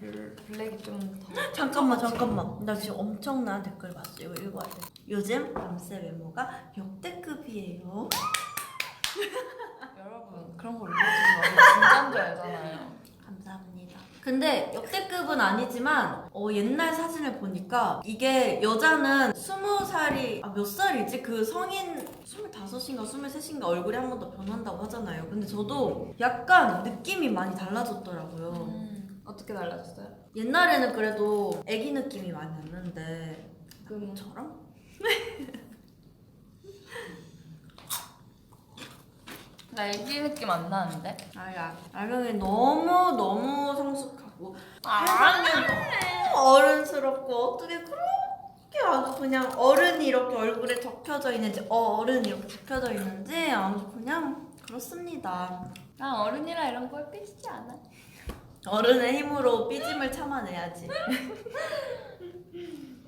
블- 블랙이 좀 더. 잠깐만 잠깐만 나 지금 엄청난 댓글 봤어 이거 읽어야 돼 요즘 남세 외모가 역대급이에요 여러분 그런 거 올려주지 마세요. 진짜인 줄 알잖아요. 감사합니다 근데 역대급은 아니지만 어, 옛날 사진을 보니까 이게 여자는 스무 살이 아, 몇 살이지? 그 성인 25인가 23인가 얼굴이 한 번 더 변한다고 하잖아요 근데 저도 약간 느낌이 많이 달라졌더라고요 음, 어떻게 달라졌어요? 옛날에는 그래도 애기 느낌이 많이 났는데 그 저랑? 나 애기 느낌 안 나는데? 아야 알경이 너무 너무 성숙하고 아, 너무 어른스럽고 어떻게 그렇게 아주 그냥 어른이 이렇게 얼굴에 적혀져 있는지 어른이 이렇게 적혀져 있는지 아주 그냥 그렇습니다 난 어른이라 이런 걸 삐지지 않아. 어른의 힘으로 삐짐을 참아내야지